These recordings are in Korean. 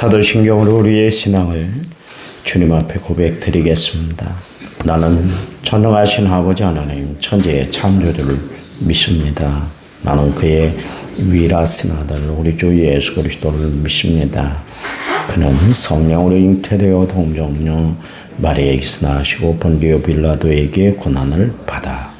사도신경으로 우리의 신앙을 주님 앞에 고백드리겠습니다. 나는 전능하신 아버지 하나님 천지의 창조주를 믿습니다. 나는 그의 위라신 아들 우리 주 예수 그리스도를 믿습니다. 그는 성령으로 잉태되어 동정녀 마리아에게서 나시고 본디오 빌라도에게 고난을 받아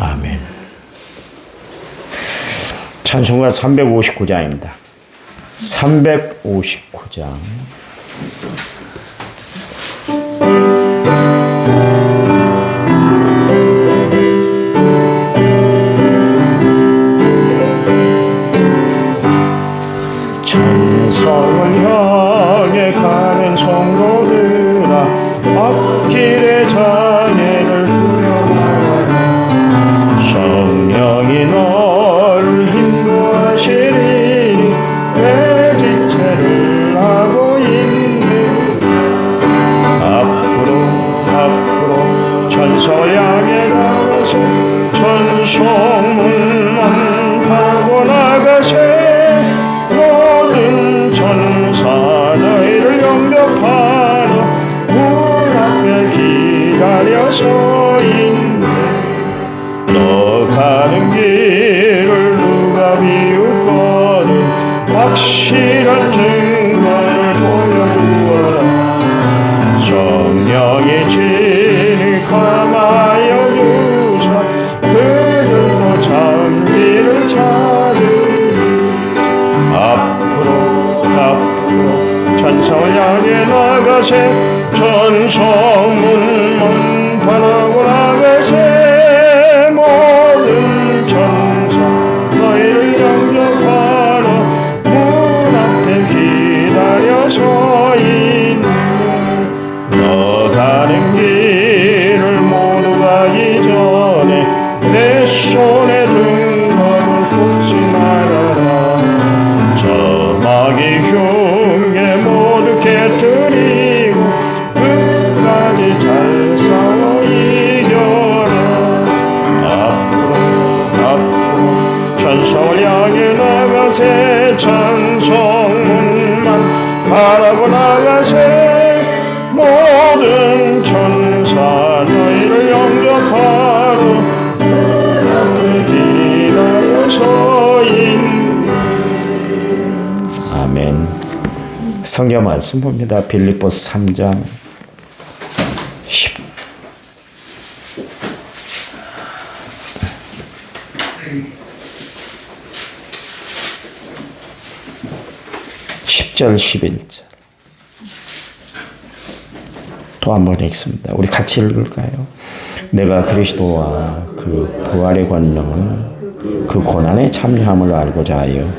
아멘. 찬송가 359장입니다. 359장. 실한 증거를 보여주어라. 성령의 진이 감하여 주사 그들도 참기를 찾으리. 앞으로 앞으로 천성을 향해 나가세 천성 성경 말씀 봅니다 빌립보스 3장 10 10절 11절 또 한 번 읽습니다. 우리 같이 읽을까요? 내가 그리스도와 그 부활의 권능을 그 고난에 참여함을 알고자 하여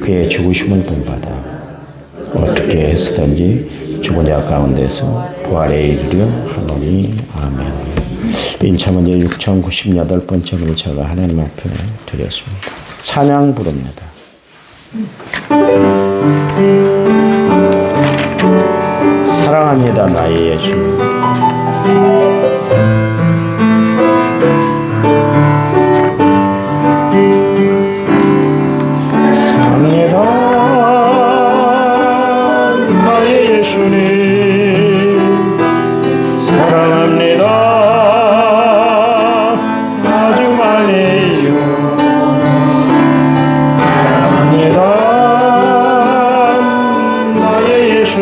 그의 죽으심을 본받아 어떻게 해서든지 죽은 자 가운데서 부활에 이르려 하노니 아멘. 인차문제 6098번째 글자가 하나님 앞에 드렸습니다. 찬양 부릅니다. 사랑합니다 나의 예수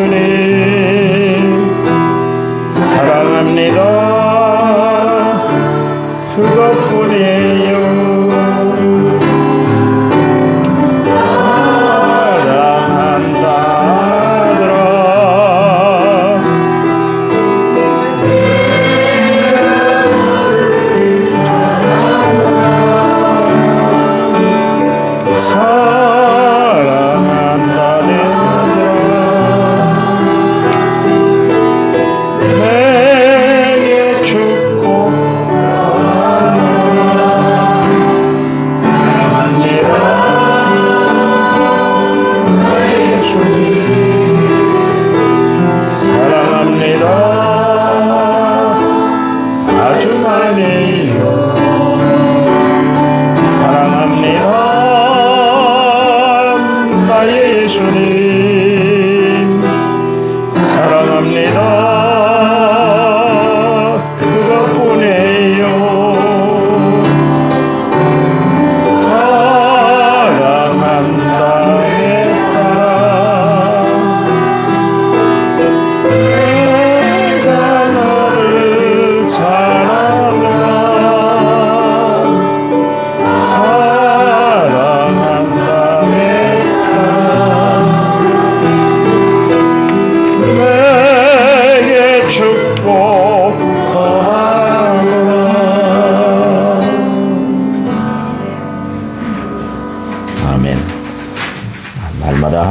나 Amém.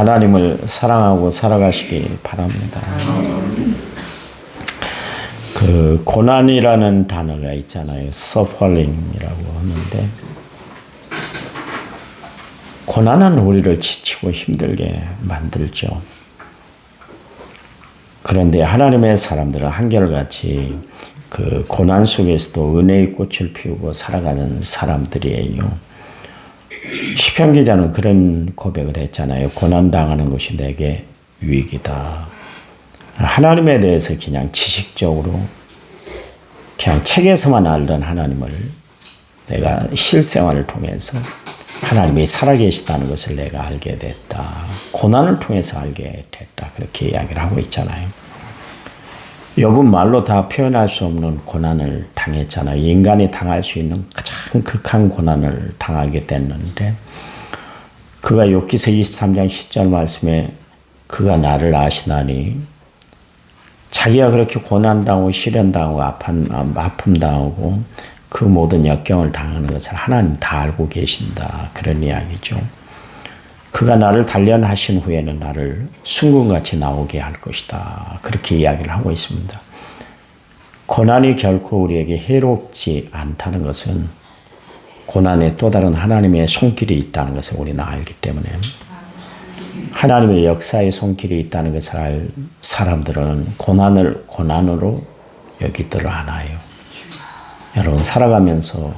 하나님을 사랑하고 살아가시기 바랍니다. 그 고난이라는 단어가 있잖아요. suffering이라고 하는데 고난은 우리를 지치고 힘들게 만들죠. 그런데 하나님의 사람들은 한결같이 그 고난 속에서도 은혜의 꽃을 피우고 살아가는 사람들이에요. 시편 기자는 그런 고백을 했잖아요. 고난 당하는 것이 내게 위기다. 하나님에 대해서 그냥 지식적으로 그냥 책에서만 알던 하나님을 내가 실생활을 통해서 하나님이 살아계시다는 것을 내가 알게 됐다. 고난을 통해서 알게 됐다. 그렇게 이야기를 하고 있잖아요. 욥은 말로 다 표현할 수 없는 고난을 당했잖아요. 인간이 당할 수 있는 가장 극한 고난을 당하게 됐는데 그가 욥기서 23장 10절 말씀에 그가 나를 아시나니 자기가 그렇게 고난당하고 시련당하고 아픔, 아픔당하고 그 모든 역경을 당하는 것을 하나님 다 알고 계신다. 그런 이야기죠. 그가 나를 단련하신 후에는 나를 순금같이 나오게 할 것이다. 그렇게 이야기를 하고 있습니다. 고난이 결코 우리에게 해롭지 않다는 것은 고난에 또 다른 하나님의 손길이 있다는 것을 우리는 알기 때문에 하나님의 역사의 손길이 있다는 것을 알 사람들은 고난을 고난으로 여기들을 않아요. 여러분 살아가면서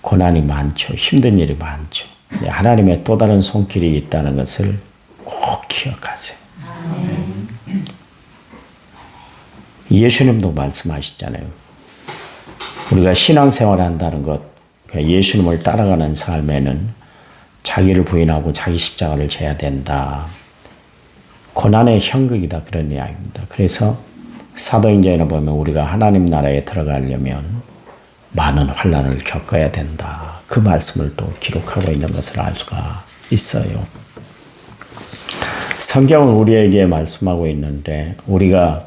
고난이 많죠. 힘든 일이 많죠. 하나님의 또 다른 손길이 있다는 것을 꼭 기억하세요. 예수님도 말씀하시잖아요. 우리가 신앙생활 한다는 것, 예수님을 따라가는 삶에는 자기를 부인하고 자기 십자가를 져야 된다. 고난의 형극이다. 그런 이야기입니다. 그래서 사도행전에 보면 우리가 하나님 나라에 들어가려면 많은 환란을 겪어야 된다. 그 말씀을 또 기록하고 있는 것을 알 수가 있어요. 성경은 우리에게 말씀하고 있는데 우리가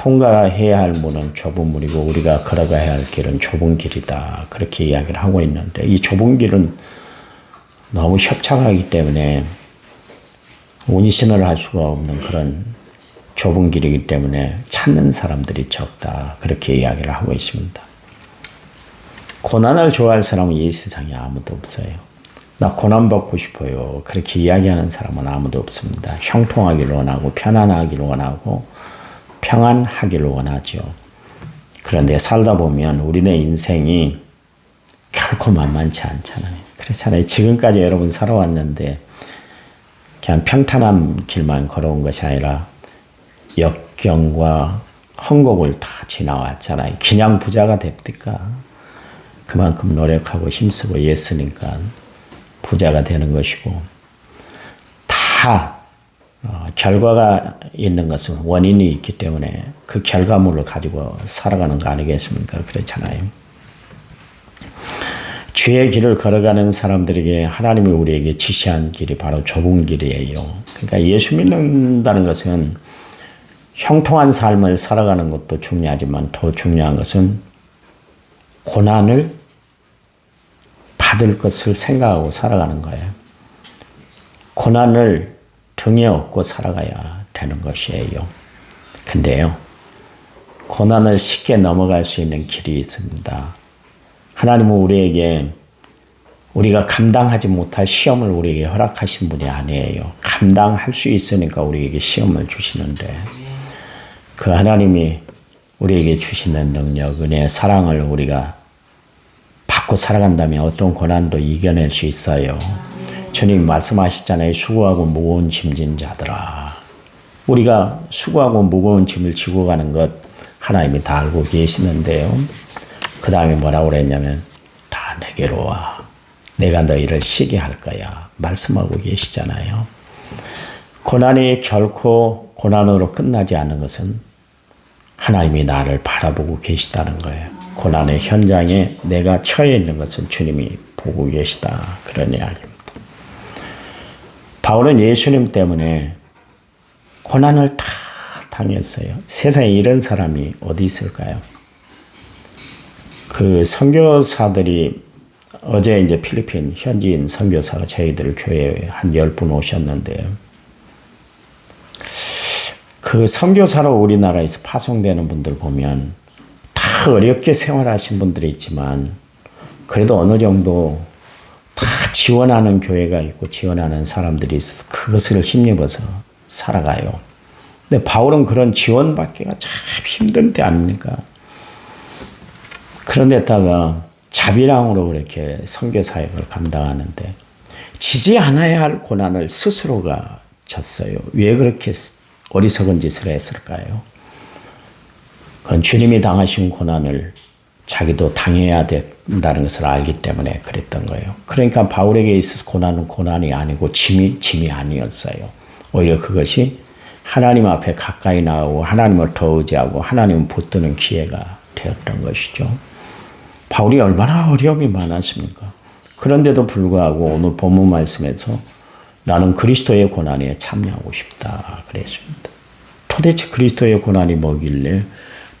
통과해야 할 문은 좁은 문이고 우리가 걸어가야 할 길은 좁은 길이다. 그렇게 이야기를 하고 있는데 이 좁은 길은 너무 협착하기 때문에 운신을 할 수가 없는 그런 좁은 길이기 때문에 찾는 사람들이 적다. 그렇게 이야기를 하고 있습니다. 고난을 좋아할 사람은 이 세상에 아무도 없어요. 나 고난 받고 싶어요. 그렇게 이야기하는 사람은 아무도 없습니다. 형통하기를 원하고 편안하기를 원하고 평안하기를 원하죠. 그런데 살다 보면 우리네 인생이 결코 만만치 않잖아요. 그렇잖아요. 지금까지 여러분 살아왔는데 그냥 평탄한 길만 걸어온 것이 아니라 역경과 헝곡을 다 지나왔잖아요. 그냥 부자가 됩니까? 그만큼 노력하고 힘쓰고 애쓰니까 부자가 되는 것이고 다 어, 결과가 있는 것은 원인이 있기 때문에 그 결과물을 가지고 살아가는 거 아니겠습니까? 그렇잖아요. 주의 길을 걸어가는 사람들에게 하나님이 우리에게 지시한 길이 바로 좁은 길이에요. 그러니까 예수 믿는다는 것은 형통한 삶을 살아가는 것도 중요하지만 더 중요한 것은 고난을 받을 것을 생각하고 살아가는 거예요. 고난을 등에 업고 살아가야 되는 것이에요. 근데요, 고난을 쉽게 넘어갈 수 있는 길이 있습니다. 하나님은 우리에게 우리가 감당하지 못할 시험을 우리에게 허락하신 분이 아니에요. 감당할 수 있으니까 우리에게 시험을 주시는데 그 하나님이 우리에게 주시는 능력, 은혜, 사랑을 우리가 받고 살아간다면 어떤 고난도 이겨낼 수 있어요. 주님 말씀하셨잖아요. 수고하고 무거운 짐진 자들아. 우리가 수고하고 무거운 짐을 지고 가는 것 하나님이 다 알고 계시는데요. 그 다음에 뭐라고 그랬냐면 다 내게로 와. 내가 너희를 쉬게 할 거야. 말씀하고 계시잖아요. 고난이 결코 고난으로 끝나지 않는 것은 하나님이 나를 바라보고 계시다는 거예요. 고난의 현장에 내가 처해 있는 것은 주님이 보고 계시다. 그런 이야기입니다. 바울은 예수님 때문에 고난을 다 당했어요. 세상에 이런 사람이 어디 있을까요? 그 선교사들이 어제 이제 필리핀 현지인 선교사가 저희들 교회에 한 열 분 오셨는데요. 그 선교사로 우리나라에서 파송되는 분들 보면 다 어렵게 생활하신 분들이 있지만 그래도 어느 정도 다 지원하는 교회가 있고 지원하는 사람들이 있어 그것을 힘입어서 살아가요. 근데 바울은 그런 지원받기가 참 힘든 때 아닙니까? 그런데다가 자비랑으로 그렇게 선교 사역을 감당하는데 지지 않아야 할 고난을 스스로가 졌어요. 왜 그렇게 어리석은 짓을 했을까요? 그건 주님이 당하신 고난을 자기도 당해야 된다는 것을 알기 때문에 그랬던 거예요. 그러니까 바울에게 있어서 고난은 고난이 아니고 짐이 짐이 아니었어요. 오히려 그것이 하나님 앞에 가까이 나오고 하나님을 더 의지하고 하나님을 붙드는 기회가 되었던 것이죠. 바울이 얼마나 어려움이 많았습니까? 그런데도 불구하고 오늘 본문 말씀에서 나는 그리스도의 고난에 참여하고 싶다 그랬습니다. 도대체 그리스도의 고난이 뭐길래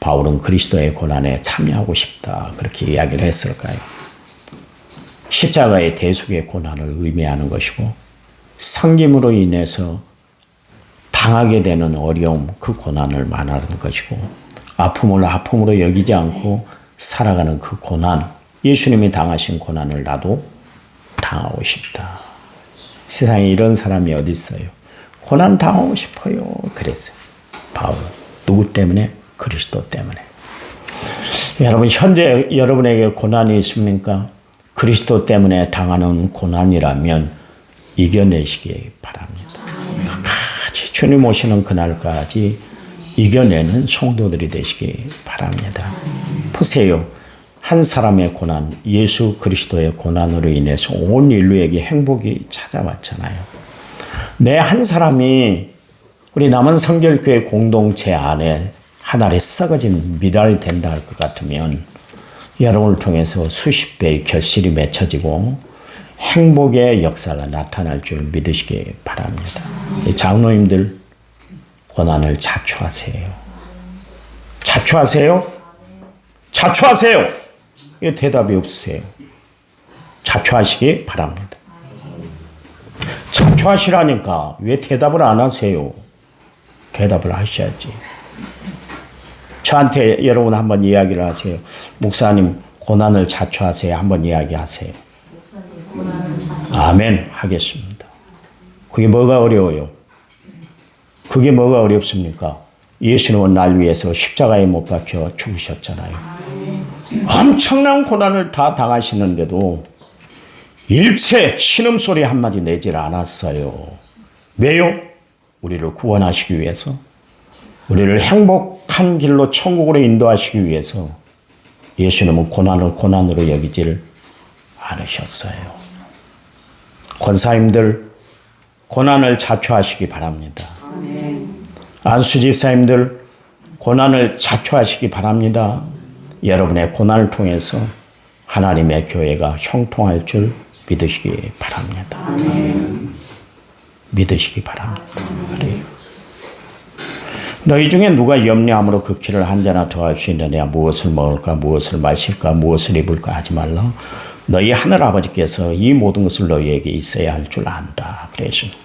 바울은 그리스도의 고난에 참여하고 싶다 그렇게 이야기를 했을까요? 십자가의 대속의 고난을 의미하는 것이고 성김으로 인해서 당하게 되는 어려움 그 고난을 말하는 것이고 아픔을 아픔으로 여기지 않고 살아가는 그 고난 예수님이 당하신 고난을 나도 당하고 싶다. 세상에 이런 사람이 어디 있어요? 고난 당하고 싶어요. 그랬어요. 바울 누구 때문에? 그리스도 때문에. 여러분 현재 여러분에게 고난이 있습니까? 그리스도 때문에 당하는 고난이라면 이겨내시기 바랍니다. 끝까지 주님 오시는 그날까지 이겨내는 성도들이 되시기 바랍니다. 보세요. 한 사람의 고난, 예수 그리스도의 고난으로 인해서 온 인류에게 행복이 찾아왔잖아요. 내 한 사람이 우리 남은 성결교회 공동체 안에 하나의 썩어진 미달이 된다 할 것 같으면 여러분을 통해서 수십 배의 결실이 맺혀지고 행복의 역사가 나타날 줄 믿으시기 바랍니다. 장로님들 고난을 자초하세요. 자초하세요? 자초하세요! 이 대답이 없으세요. 자초하시기 바랍니다. 자초하시라니까 왜 대답을 안 하세요? 대답을 하셔야지. 저한테 여러분 한번 이야기를 하세요. 목사님 고난을 자초하세요. 한번 이야기하세요. 아멘 하겠습니다. 그게 뭐가 어려워요? 그게 뭐가 어렵습니까? 예수님은 날 위해서 십자가에 못 박혀 죽으셨잖아요. 엄청난 고난을 다 당하시는데도 일체 신음소리 한마디 내질 않았어요. 왜요? 우리를 구원하시기 위해서, 우리를 행복한 길로 천국으로 인도하시기 위해서 예수님은 고난을 고난으로 여기질 않으셨어요. 권사님들, 고난을 자초하시기 바랍니다. 안수 집사님들, 고난을 자초하시기 바랍니다. 여러분의 고난을 통해서 하나님의 교회가 형통할 줄 믿으시기 바랍니다. 믿으시기 바랍니다. 그래요. 너희 중에 누가 염려함으로 그 길을 한 잔이나 더할 수 있느냐? 무엇을 먹을까? 무엇을 마실까? 무엇을 입을까? 하지 말라. 너희 하늘 아버지께서 이 모든 것을 너희에게 있어야 할 줄 안다. 그랬습니다.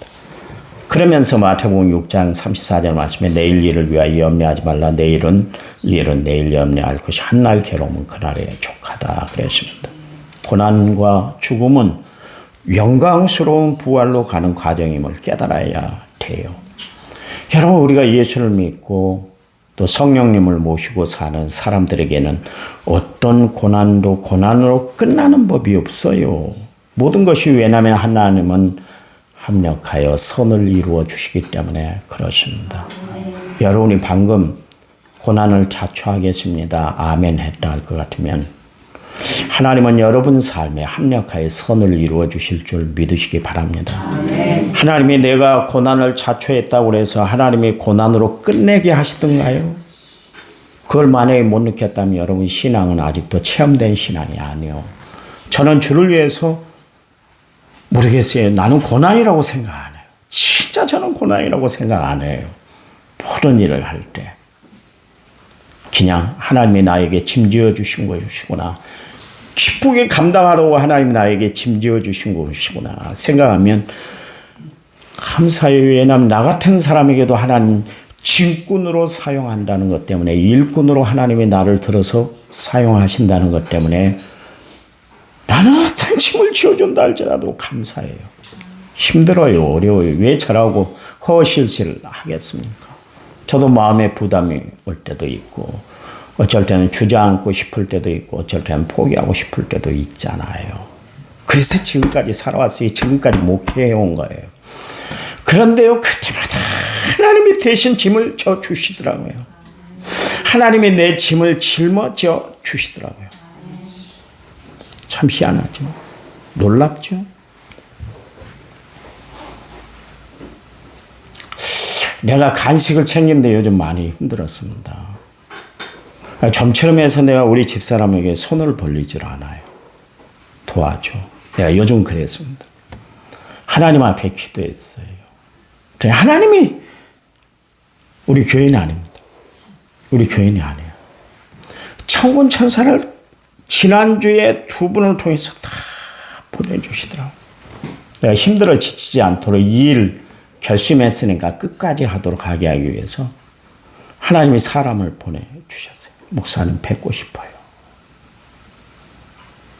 그러면서 마태복음 6장 34절 말씀에 내일 일을 위하여 염려하지 말라. 내일은 일은 내일 염려할 것이 한날 괴로움은 그날에 족하다. 그랬습니다. 고난과 죽음은 영광스러운 부활로 가는 과정임을 깨달아야 돼요. 여러분 우리가 예수를 믿고 또 성령님을 모시고 사는 사람들에게는 어떤 고난도 고난으로 끝나는 법이 없어요. 모든 것이 왜냐하면 하나님은 합력하여 선을 이루어 주시기 때문에 그렇습니다. 여러분이 방금 고난을 자초하겠습니다. 아멘 했다 할 것 같으면 하나님은 여러분 삶에 합력하여 선을 이루어 주실 줄 믿으시기 바랍니다. 하나님이 내가 고난을 자초했다고 해서 하나님이 고난으로 끝내게 하시던가요? 그걸 만약에 못 느꼈다면 여러분 신앙은 아직도 체험된 신앙이 아니요. 저는 주를 위해서 모르겠어요. 나는 고난이라고 생각 안 해요. 진짜 저는 고난이라고 생각 안 해요. 모든 일을 할 때. 그냥 하나님이 나에게 짐지어 주신 것이구나. 기쁘게 감당하라고 하나님 나에게 짐지어 주신 것이구나. 생각하면 감사해요. 왜냐하면 나 같은 사람에게도 하나님 짐꾼으로 사용한다는 것 때문에 일꾼으로 하나님이 나를 들어서 사용하신다는 것 때문에 나는 어떤 짐을 지어준다 할지라도 감사해요. 힘들어요. 어려워요. 왜 저라고 허실실 하겠습니까? 저도 마음에 부담이 올 때도 있고 어쩔 때는 주저앉고 싶을 때도 있고 어쩔 때는 포기하고 싶을 때도 있잖아요. 그래서 지금까지 살아왔어요. 지금까지 목회해 온 거예요. 그런데요, 그때마다 하나님이 대신 짐을 져 주시더라고요. 하나님이 내 짐을 짊어져 주시더라고요. 참 희한하죠. 놀랍죠. 내가 간식을 챙긴데 요즘 많이 힘들었습니다. 좀처럼 해서 내가 우리 집사람에게 손을 벌리질 않아요. 도와줘. 내가 요즘 그랬습니다. 하나님 앞에 기도했어요. 하나님이 우리 교인이 아닙니다. 우리 교인이 아니에요. 천군 천사를 지난주에 두 분을 통해서 다 보내주시더라고. 내가 힘들어 지치지 않도록 이 일 결심했으니까 끝까지 하도록 하게 하기 위해서 하나님이 사람을 보내주셨어요. 목사님 뵙고 싶어요.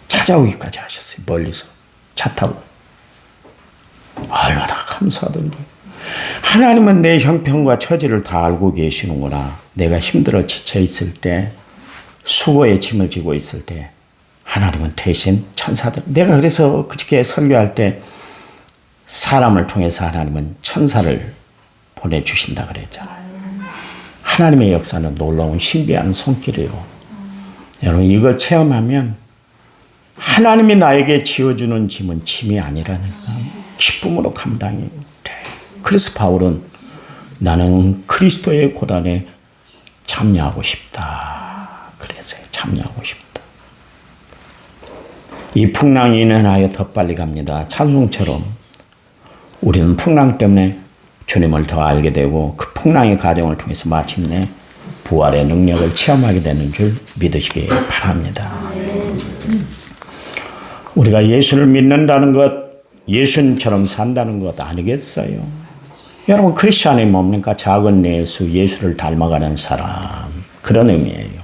찾아오기까지 하셨어요. 멀리서. 차 타고. 얼마나 감사하던지. 하나님은 내 형편과 처지를 다 알고 계시는구나. 내가 힘들어 지쳐 있을 때, 수고의 짐을 지고 있을 때, 하나님은 대신 천사들. 내가 그래서 그렇게 설교할 때, 사람을 통해서 하나님은 천사를 보내주신다 그랬잖아요. 하나님의 역사는 놀라운 신비한 손길이에요. 여러분, 이걸 체험하면 하나님이 나에게 지어주는 짐은 짐이 아니라니까. 기쁨으로 감당이 돼. 그래서 바울은 나는 그리스도의 고단에 참여하고 싶다. 그래서 참여하고 싶다. 이 풍랑이 인하여 더 빨리 갑니다. 찬송처럼 우리는 풍랑 때문에 주님을 더 알게 되고 그 풍랑의 과정을 통해서 마침내 부활의 능력을 체험하게 되는 줄 믿으시기 바랍니다. 우리가 예수를 믿는다는 것, 예수님처럼 산다는 것 아니겠어요? 여러분 크리스천이 뭡니까? 작은 예수, 예수를 닮아가는 사람 그런 의미예요.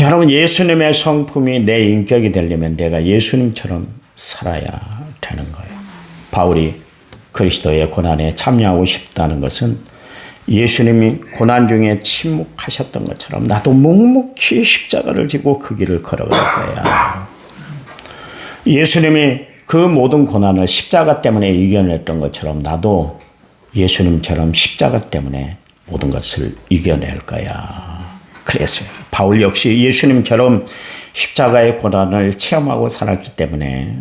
여러분 예수님의 성품이 내 인격이 되려면 내가 예수님처럼 살아야 되는 거예요. 바울이 그리스도의 고난에 참여하고 싶다는 것은 예수님이 고난 중에 침묵하셨던 것처럼 나도 묵묵히 십자가를 지고 그 길을 걸어갈 거야. 예수님이 그 모든 고난을 십자가 때문에 이겨냈던 것처럼 나도 예수님처럼 십자가 때문에 모든 것을 이겨낼 거야. 그래서 바울 역시 예수님처럼 십자가의 고난을 체험하고 살았기 때문에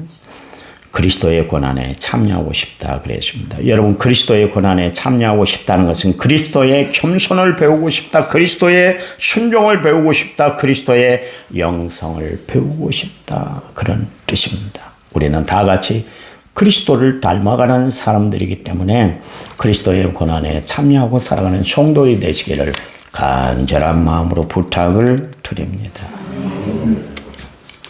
그리스도의 고난에 참여하고 싶다 그랬습니다. 여러분 그리스도의 고난에 참여하고 싶다는 것은 그리스도의 겸손을 배우고 싶다. 그리스도의 순종을 배우고 싶다. 그리스도의 영성을 배우고 싶다. 그런 뜻입니다. 우리는 다 같이 그리스도를 닮아가는 사람들이기 때문에 그리스도의 고난에 참여하고 살아가는 성도이 되시기를 간절한 마음으로 부탁을 드립니다.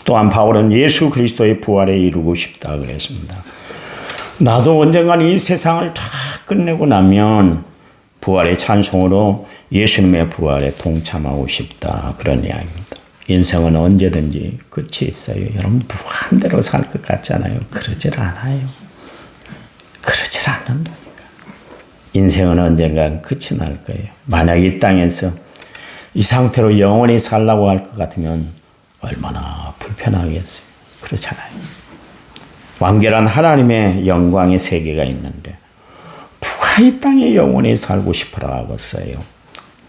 또한 바울은 예수 그리스도의 부활에 이루고 싶다 그랬습니다. 나도 언젠간 이 세상을 다 끝내고 나면 부활의 찬송으로 예수님의 부활에 동참하고 싶다 그런 이야기입니다. 인생은 언제든지 끝이 있어요. 여러분 무한대로 살 것 같잖아요. 그러질 않아요. 그러질 않는다니까. 인생은 언젠간 끝이 날 거예요. 만약 이 땅에서 이 상태로 영원히 살라고 할 것 같으면 얼마나 불편하겠어요. 그렇잖아요. 완결한 하나님의 영광의 세계가 있는데 누가 이 땅에 영원히 살고 싶어라 하겠어요.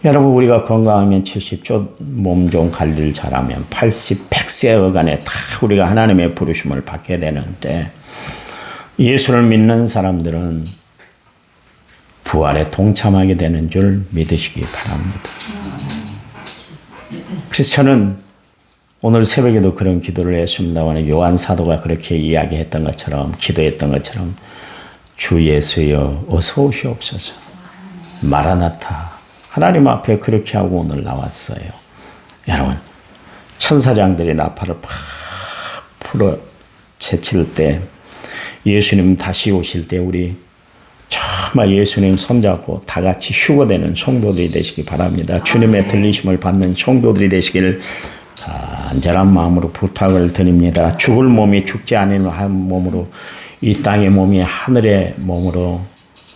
여러분 우리가 건강하면 70조 몸 좋은 관리를 잘하면 80, 100세 어간에 다 우리가 하나님의 부르심을 받게 되는데 예수를 믿는 사람들은 부활에 동참하게 되는 줄 믿으시기 바랍니다. 그래서 저는 오늘 새벽에도 그런 기도를 했습니다만 요한 사도가 그렇게 이야기했던 것처럼 기도했던 것처럼 주 예수여 어서 오시옵소서 마라나타 하나님 앞에 그렇게 하고 오늘 나왔어요. 여러분 천사장들이 나팔을 팍 풀어 제칠 때 예수님 다시 오실 때 우리 정말 예수님 손잡고 다 같이 휴거되는 성도들이 되시기 바랍니다. 주님의 들리심을 받는 성도들이 되시기를 간절한 마음으로 부탁을 드립니다. 죽을 몸이 죽지 않은 한 몸으로 이 땅의 몸이 하늘의 몸으로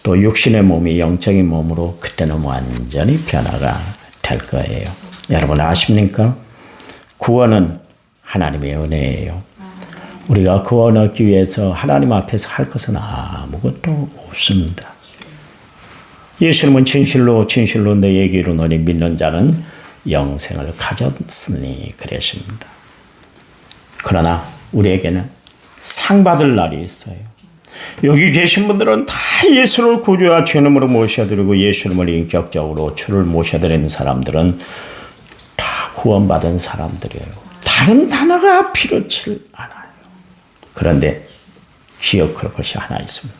또 육신의 몸이 영적인 몸으로 그때는 완전히 변화가 될 거예요. 여러분 아십니까? 구원은 하나님의 은혜예요. 우리가 구원 얻기 위해서 하나님 앞에서 할 것은 아무것도 없습니다. 예수님은 진실로 진실로 너에게 이르노니 믿는 자는 영생을 가졌으니 그랬습니다. 그러나 우리에게는 상 받을 날이 있어요. 여기 계신 분들은 다 예수를 구주와 죄놈으로 모셔드리고 예수님을 인격적으로 주를 모셔드리는 사람들은 다 구원받은 사람들이에요. 다른 단어가 필요치 않아요. 그런데 기억할 것이 하나 있습니다.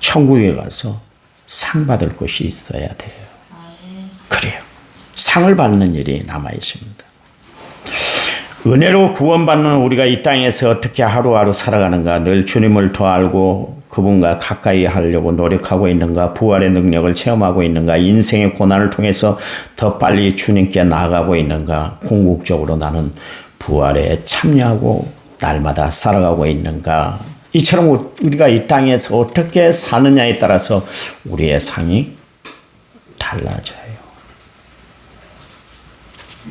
천국에 가서 상 받을 것이 있어야 돼요. 그래요. 상을 받는 일이 남아 있습니다. 은혜로 구원받는 우리가 이 땅에서 어떻게 하루하루 살아가는가, 늘 주님을 더 알고 그분과 가까이 하려고 노력하고 있는가, 부활의 능력을 체험하고 있는가, 인생의 고난을 통해서 더 빨리 주님께 나아가고 있는가, 궁극적으로 나는 부활에 참여하고 날마다 살아가고 있는가. 이처럼 우리가 이 땅에서 어떻게 사느냐에 따라서 우리의 상이 달라져요.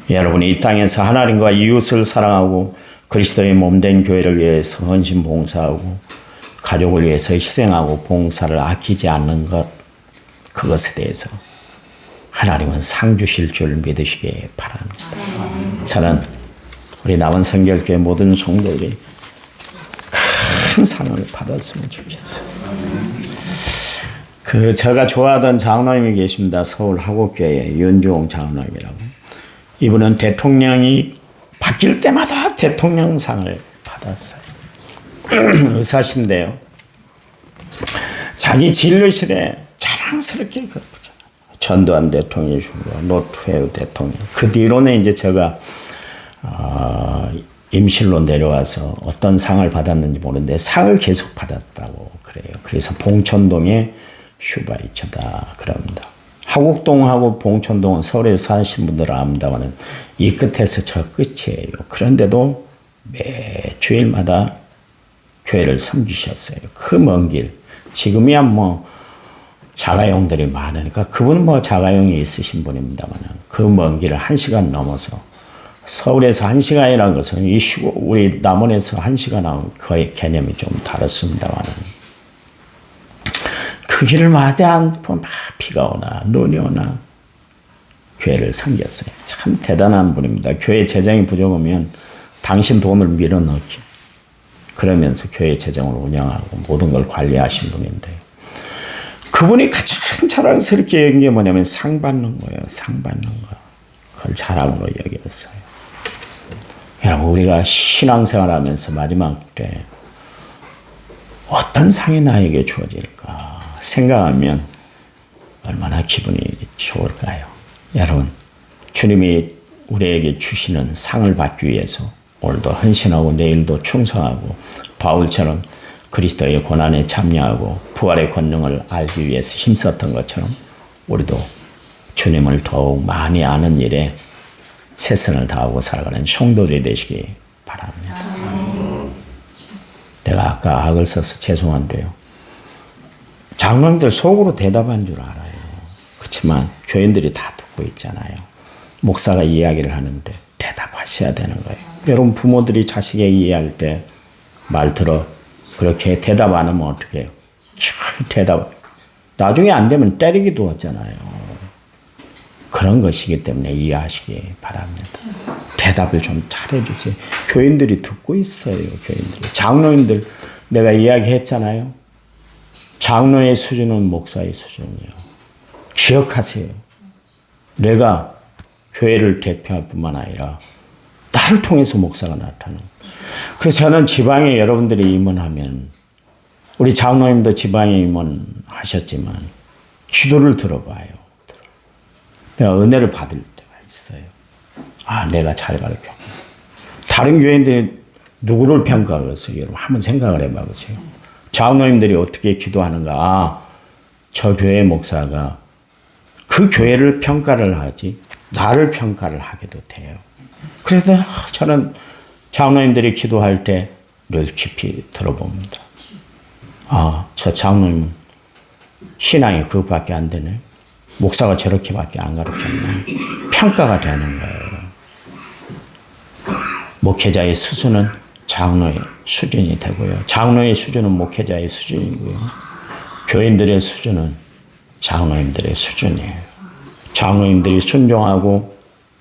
여러분이 이 땅에서 하나님과 이웃을 사랑하고 그리스도의 몸된 교회를 위해서 헌신 봉사하고 가족을 위해서 희생하고 봉사를 아끼지 않는 것 그것에 대해서 하나님은 상 주실 줄 믿으시기 바랍니다. 저는 우리 남은 성결교회 모든 성도들이 큰 상을 받았으면 좋겠어요. 그 제가 좋아하던 장로님이 계십니다. 서울 하곡교회 윤종 장로님이라고. 이분은 대통령이 바뀔 때마다 대통령상을 받았어요. 의사신데요. 자기 진료실에 자랑스럽게 그러잖아요. 전두환 대통령이시고 노태우 대통령. 그 뒤로는 이제 제가 어, 임실로 내려와서 어떤 상을 받았는지 모르는데 상을 계속 받았다고 그래요. 그래서 봉천동의 슈바이처다 그럽니다. 하곡동하고 봉천동은 서울에 사신 분들은 압니다만 이 끝에서 저 끝이에요. 그런데도 매 주일마다 교회를 섬기셨어요. 그 먼 길. 지금이야 뭐 자가용들이 많으니까 그분은 뭐 자가용이 있으신 분입니다만 그 먼 길을 한 시간 넘어서 서울에서 한 시간이라는 것은 이 시골, 우리 남원에서 한 시간하고 거의 개념이 좀 다릅습니다만은 그 길을 마지 않고 막 비가 오나 눈이 오나 교회를 섬겼어요. 참 대단한 분입니다. 교회 재정이 부족하면 당신 돈을 밀어넣기. 그러면서 교회 재정을 운영하고 모든 걸 관리하신 분인데 그분이 가장 자랑스럽게 여긴 게 뭐냐면 상 받는 거예요. 상 받는 거. 그걸 자랑으로 여겼어요. 여러분 우리가 신앙생활 하면서 마지막 때 어떤 상이 나에게 주어질까? 생각하면 얼마나 기분이 좋을까요? 여러분, 주님이 우리에게 주시는 상을 받기 위해서 오늘도 헌신하고 내일도 충성하고 바울처럼 그리스도의 고난에 참여하고 부활의 권능을 알기 위해서 힘썼던 것처럼 우리도 주님을 더욱 많이 아는 일에 최선을 다하고 살아가는 성도들이 되시기 바랍니다. 내가 아까 악을 써서 죄송한데요. 장로님들 속으로 대답한 줄 알아요. 그렇지만 교인들이 다 듣고 있잖아요. 목사가 이야기를 하는데 대답하셔야 되는 거예요. 여러분 부모들이 자식에게 이해할 때 말 들어. 그렇게 대답 안 하면 어떻게 해요? 대답. 나중에 안 되면 때리기도 하잖아요. 그런 것이기 때문에 이해하시기 바랍니다. 대답을 좀 잘해주세요. 교인들이 듣고 있어요, 교인들이. 장로인들, 내가 이야기했잖아요. 장로의 수준은 목사의 수준이요. 기억하세요. 내가 교회를 대표할 뿐만 아니라 나를 통해서 목사가 나타나는. 그래서 저는 지방에 여러분들이 임원하면 우리 장로님도 지방에 임원하셨지만 기도를 들어봐요. 내가 은혜를 받을 때가 있어요. 아, 내가 잘 가르쳐. 다른 교회인들이 누구를 평가하겠어요? 여러분 한번 생각을 해봐 보세요. 장로님들이 어떻게 기도하는가? 아, 저 교회 목사가 그 교회를 평가를 하지 나를 평가를 하게도 돼요. 그래서 저는 장로님들이 기도할 때 늘 깊이 들어봅니다. 아, 저 장로님 신앙이 그것밖에 안 되네. 목사가 저렇게밖에 안 가르쳤네. 평가가 되는 거예요. 목회자의 수준은 장로의 수준이 되고요. 장로의 수준은 목회자의 수준이고요. 교인들의 수준은 장로님들의 수준이에요. 장로님들이 순종하고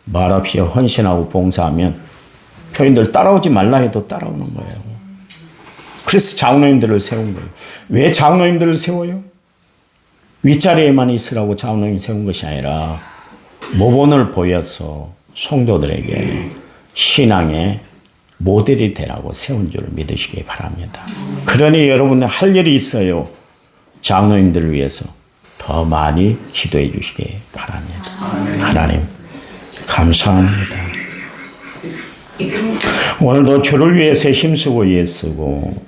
말없이 헌신하고 봉사하면 교인들 따라오지 말라 해도 따라오는 거예요. 그래서 장로님들을 세운 거예요. 왜 장로님들을 세워요? 윗자리에만 있으라고 장로님 세운 것이 아니라 모본을 보여서 성도들에게 신앙의 모델이 되라고 세운 줄 믿으시기 바랍니다. 그러니 여러분은 할 일이 있어요. 장로님들을 위해서 더 많이 기도해 주시기 바랍니다. 하나님, 감사합니다. 오늘도 주를 위해서 힘쓰고 애쓰고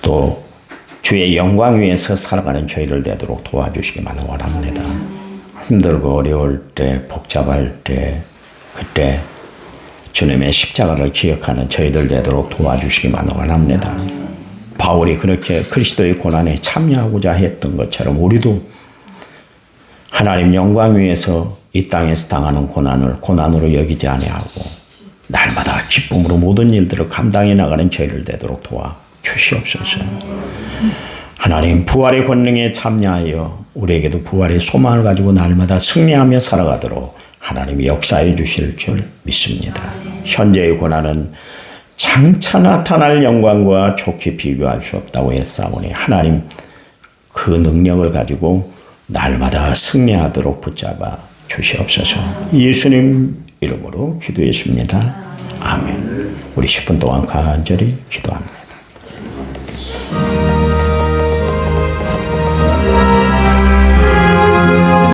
또 주의 영광 위에서 살아가는 저희를 되도록 도와주시기만 원합니다. 힘들고 어려울 때, 복잡할 때, 그때 주님의 십자가를 기억하는 저희들 되도록 도와주시기만 원합니다. 바울이 그렇게 그리스도의 고난에 참여하고자 했던 것처럼 우리도 하나님 영광 위에서 이 땅에서 당하는 고난을 고난으로 여기지 아니하고 날마다 기쁨으로 모든 일들을 감당해 나가는 저희를 되도록 도와 주시옵소서. 하나님 부활의 권능에 참여하여 우리에게도 부활의 소망을 가지고 날마다 승리하며 살아가도록 하나님이 역사해 주실 줄 믿습니다. 현재의 고난은 장차 나타날 영광과 좋게 비교할 수 없다고 했사오니 하나님 그 능력을 가지고 날마다 승리하도록 붙잡아 주시옵소서. 예수님 이름으로 기도했습니다. 아멘. 우리 10분 동안 간절히 기도합니다.